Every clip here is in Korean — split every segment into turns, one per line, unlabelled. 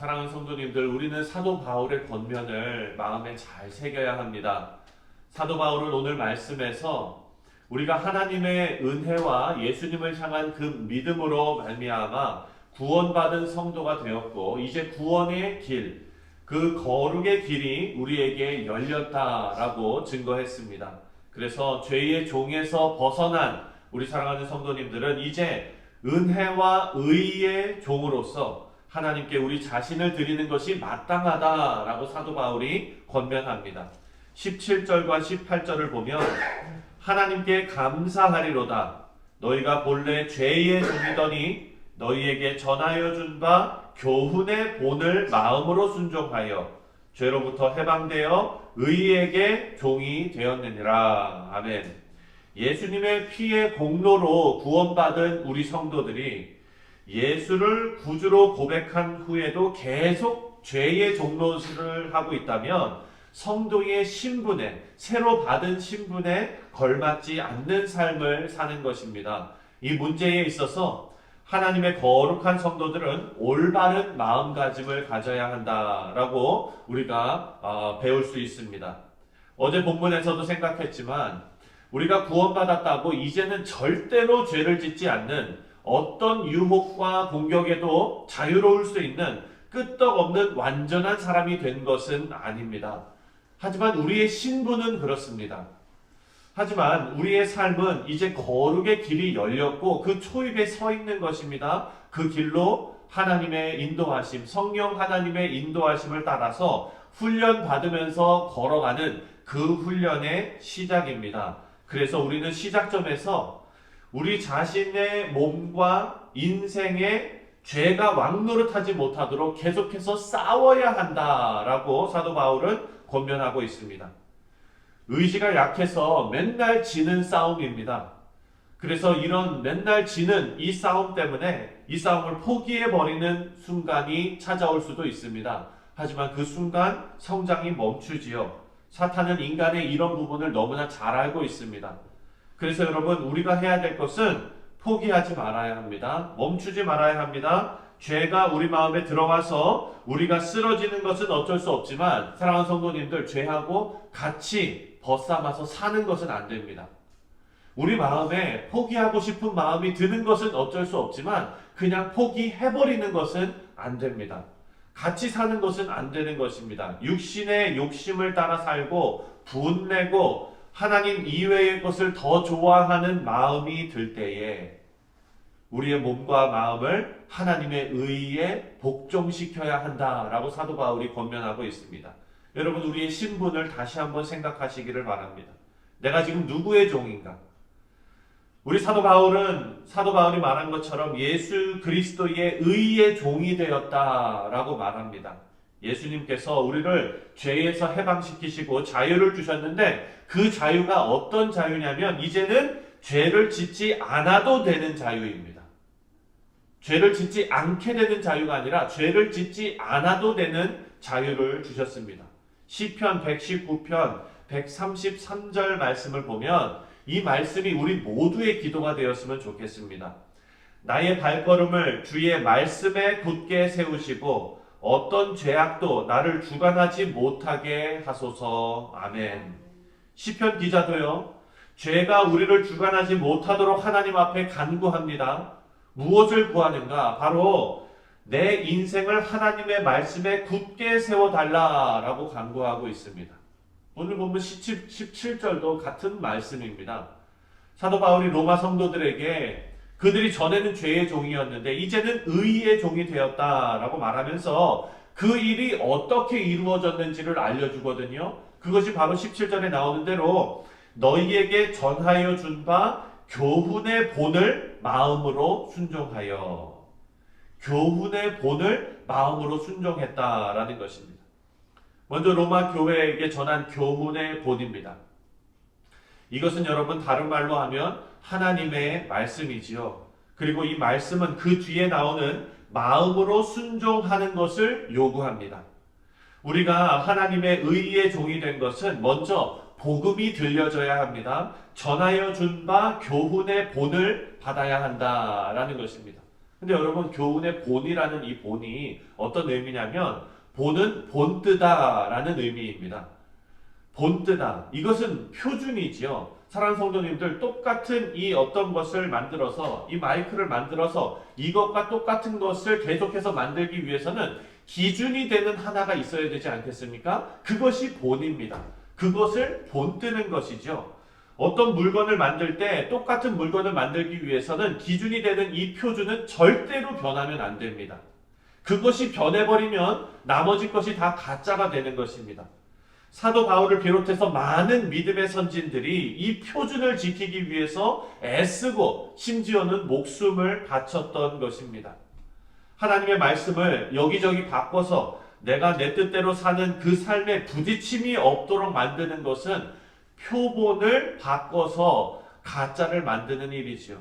사랑하는 성도님들, 우리는 사도 바울의 권면을 마음에 잘 새겨야 합니다. 사도 바울은 오늘 말씀에서 우리가 하나님의 은혜와 예수님을 향한 그 믿음으로 말미암아 구원받은 성도가 되었고 이제 구원의 길, 그 거룩의 길이 우리에게 열렸다라고 증거했습니다. 그래서 죄의 종에서 벗어난 우리 사랑하는 성도님들은 이제 은혜와 의의 종으로서 하나님께 우리 자신을 드리는 것이 마땅하다라고 사도 바울이 권면합니다. 17절과 18절을 보면 하나님께 감사하리로다 너희가 본래 죄의 종이더니 너희에게 전하여 준 바 교훈의 본을 마음으로 순종하여 죄로부터 해방되어 의에게 종이 되었느니라 아멘. 예수님의 피의 공로로 구원받은 우리 성도들이 예수를 구주로 고백한 후에도 계속 죄의 종로를 하고 있다면 성도의 신분에 새로 받은 신분에 걸맞지 않는 삶을 사는 것입니다. 이 문제에 있어서 하나님의 거룩한 성도들은 올바른 마음가짐을 가져야 한다라고 우리가 어, 배울 수 있습니다. 어제 본문에서도 생각했지만 우리가 구원받았다고 이제는 절대로 죄를 짓지 않는 어떤 유혹과 공격에도 자유로울 수 있는 끄떡없는 완전한 사람이 된 것은 아닙니다. 하지만 우리의 신분은 그렇습니다. 하지만 우리의 삶은 이제 거룩의 길이 열렸고 그 초입에 서 있는 것입니다. 그 길로 하나님의 인도하심, 성령 하나님의 인도하심을 따라서 훈련 받으면서 걸어가는 그 훈련의 시작입니다. 그래서 우리는 시작점에서 우리 자신의 몸과 인생의 죄가 왕노릇하지 못하도록 계속해서 싸워야 한다라고 사도 바울은 권면하고 있습니다. 의지가 약해서 맨날 지는 싸움입니다. 그래서 이런 맨날 지는 이 싸움 때문에 이 싸움을 포기해 버리는 순간이 찾아올 수도 있습니다. 하지만 그 순간 성장이 멈추지요. 사탄은 인간의 이런 부분을 너무나 잘 알고 있습니다. 그래서 여러분 우리가 해야 될 것은 포기하지 말아야 합니다. 멈추지 말아야 합니다. 죄가 우리 마음에 들어와서 우리가 쓰러지는 것은 어쩔 수 없지만 사랑하는 성도님들 죄하고 같이 벗삼아서 사는 것은 안 됩니다. 우리 마음에 포기하고 싶은 마음이 드는 것은 어쩔 수 없지만 그냥 포기해버리는 것은 안 됩니다. 같이 사는 것은 안 되는 것입니다. 육신의 욕심을 따라 살고 분내고 하나님 이외의 것을 더 좋아하는 마음이 들 때에 우리의 몸과 마음을 하나님의 의에 복종시켜야 한다라고 사도 바울이 권면하고 있습니다. 여러분 우리의 신분을 다시 한번 생각하시기를 바랍니다. 내가 지금 누구의 종인가? 우리 사도 바울은 사도 바울이 말한 것처럼 예수 그리스도의 의의 종이 되었다라고 말합니다. 예수님께서 우리를 죄에서 해방시키시고 자유를 주셨는데 그 자유가 어떤 자유냐면 이제는 죄를 짓지 않아도 되는 자유입니다. 죄를 짓지 않게 되는 자유가 아니라 죄를 짓지 않아도 되는 자유를 주셨습니다. 시편 119편 133절 말씀을 보면 이 말씀이 우리 모두의 기도가 되었으면 좋겠습니다. 나의 발걸음을 주의 말씀에 굳게 세우시고 어떤 죄악도 나를 주관하지 못하게 하소서. 아멘. 시편 기자도요. 죄가 우리를 주관하지 못하도록 하나님 앞에 간구합니다. 무엇을 구하는가? 바로 내 인생을 하나님의 말씀에 굳게 세워달라라고 간구하고 있습니다. 오늘 보면 17절도 같은 말씀입니다. 사도 바울이 로마 성도들에게 그들이 전에는 죄의 종이었는데 이제는 의의 종이 되었다라고 말하면서 그 일이 어떻게 이루어졌는지를 알려주거든요. 그것이 바로 17절에 나오는 대로 너희에게 전하여 준 바 교훈의 본을 마음으로 순종하여 교훈의 본을 마음으로 순종했다라는 것입니다. 먼저 로마 교회에게 전한 교훈의 본입니다. 이것은 여러분 다른 말로 하면 하나님의 말씀이지요. 그리고 이 말씀은 그 뒤에 나오는 마음으로 순종하는 것을 요구합니다. 우리가 하나님의 의의 종이 된 것은 먼저 복음이 들려져야 합니다. 전하여 준 바 교훈의 본을 받아야 한다라는 것입니다. 근데 여러분 교훈의 본이라는 이 본이 어떤 의미냐면 본은 본뜨다라는 의미입니다. 본뜨다. 이것은 표준이지요. 사랑하는 성도님들 똑같은 이 어떤 것을 만들어서 이 마이크를 만들어서 이것과 똑같은 것을 계속해서 만들기 위해서는 기준이 되는 하나가 있어야 되지 않겠습니까? 그것이 본입니다. 그것을 본 뜨는 것이죠. 어떤 물건을 만들 때 똑같은 물건을 만들기 위해서는 기준이 되는 이 표준은 절대로 변하면 안 됩니다. 그것이 변해버리면 나머지 것이 다 가짜가 되는 것입니다. 사도 바울을 비롯해서 많은 믿음의 선진들이 이 표준을 지키기 위해서 애쓰고 심지어는 목숨을 바쳤던 것입니다. 하나님의 말씀을 여기저기 바꿔서 내가 내 뜻대로 사는 그 삶에 부딪힘이 없도록 만드는 것은 표본을 바꿔서 가짜를 만드는 일이지요.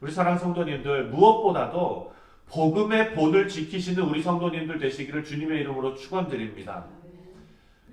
우리 사랑 성도님들 무엇보다도 복음의 본을 지키시는 우리 성도님들 되시기를 주님의 이름으로 축원드립니다.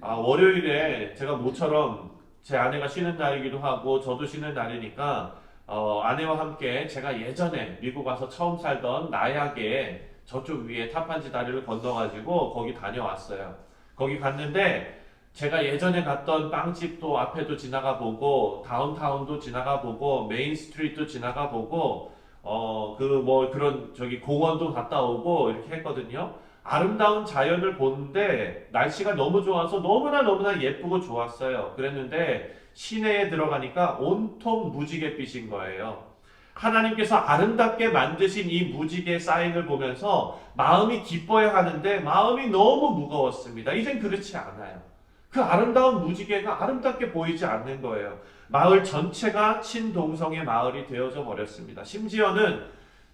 아, 월요일에 제가 모처럼 제 아내가 쉬는 날이기도 하고 저도 쉬는 날이니까 어, 아내와 함께 제가 예전에 미국 와서 처음 살던 나약에 저쪽 위에 타판지 다리를 건너가지고 거기 다녀왔어요. 거기 갔는데 제가 예전에 갔던 빵집도 앞에도 지나가 보고 다운타운도 지나가 보고 메인 스트리트도 지나가 보고 어 그 뭐 그런 저기 공원도 갔다 오고 이렇게 했거든요. 아름다운 자연을 보는데 날씨가 너무 좋아서 너무나 너무나 예쁘고 좋았어요. 그랬는데 시내에 들어가니까 온통 무지갯빛인 거예요. 하나님께서 아름답게 만드신 이 무지개 사인을 보면서 마음이 기뻐야 하는데 마음이 너무 무거웠습니다. 이젠 그렇지 않아요. 그 아름다운 무지개가 아름답게 보이지 않는 거예요. 마을 전체가 친동성의 마을이 되어져 버렸습니다. 심지어는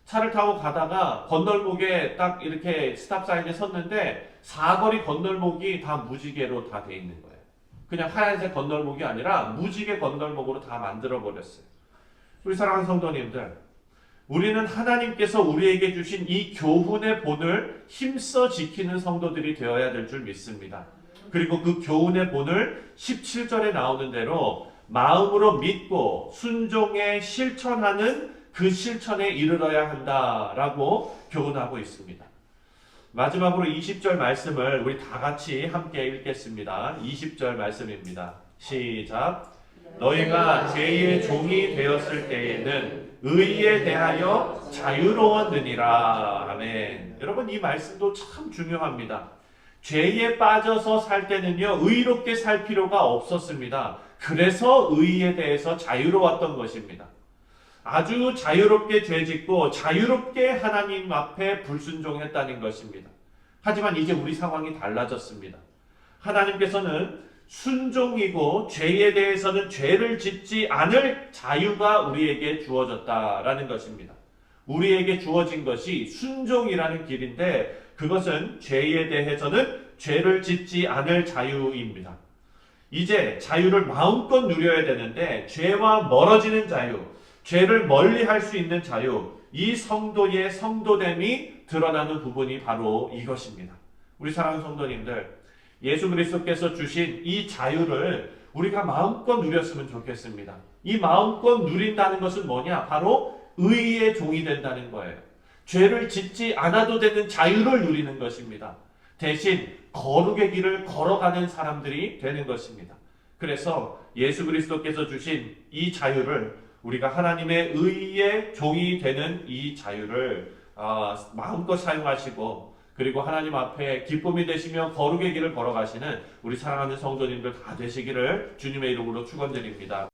차를 타고 가다가 건널목에 딱 이렇게 스탑 사인에 섰는데 사거리 건널목이 다 무지개로 다 돼 있는 거예요. 그냥 하얀색 건널목이 아니라 무지개 건널목으로 다 만들어 버렸어요. 우리 사랑하는 성도님들, 우리는 하나님께서 우리에게 주신 이 교훈의 본을 힘써 지키는 성도들이 되어야 될 줄 믿습니다. 그리고 그 교훈의 본을 17절에 나오는 대로 마음으로 믿고 순종에 실천하는 그 실천에 이르러야 한다라고 교훈하고 있습니다. 마지막으로 20절 말씀을 우리 다 같이 함께 읽겠습니다. 20절 말씀입니다. 시작. 너희가 죄의 종이 되었을 때에는 의에 대하여 자유로웠느니라. 아멘. 여러분 이 말씀도 참 중요합니다. 죄에 빠져서 살 때는요, 의롭게 살 필요가 없었습니다. 그래서 의에 대해서 자유로웠던 것입니다. 아주 자유롭게 죄 짓고 자유롭게 하나님 앞에 불순종했다는 것입니다. 하지만 이제 우리 상황이 달라졌습니다. 하나님께서는 순종이고 죄에 대해서는 죄를 짓지 않을 자유가 우리에게 주어졌다라는 것입니다. 우리에게 주어진 것이 순종이라는 길인데 그것은 죄에 대해서는 죄를 짓지 않을 자유입니다. 이제 자유를 마음껏 누려야 되는데 죄와 멀어지는 자유, 죄를 멀리 할 수 있는 자유, 이 성도의 성도됨이 드러나는 부분이 바로 이것입니다. 우리 사랑하는 성도님들, 예수 그리스도께서 주신 이 자유를 우리가 마음껏 누렸으면 좋겠습니다. 이 마음껏 누린다는 것은 뭐냐? 바로 의의 종이 된다는 거예요. 죄를 짓지 않아도 되는 자유를 누리는 것입니다. 대신 거룩의 길을 걸어가는 사람들이 되는 것입니다. 그래서 예수 그리스도께서 주신 이 자유를 우리가 하나님의 의의 종이 되는 이 자유를 어, 마음껏 사용하시고 그리고 하나님 앞에 기쁨이 되시며 거룩의 길을 걸어가시는 우리 사랑하는 성도님들 다 되시기를 주님의 이름으로 축원드립니다.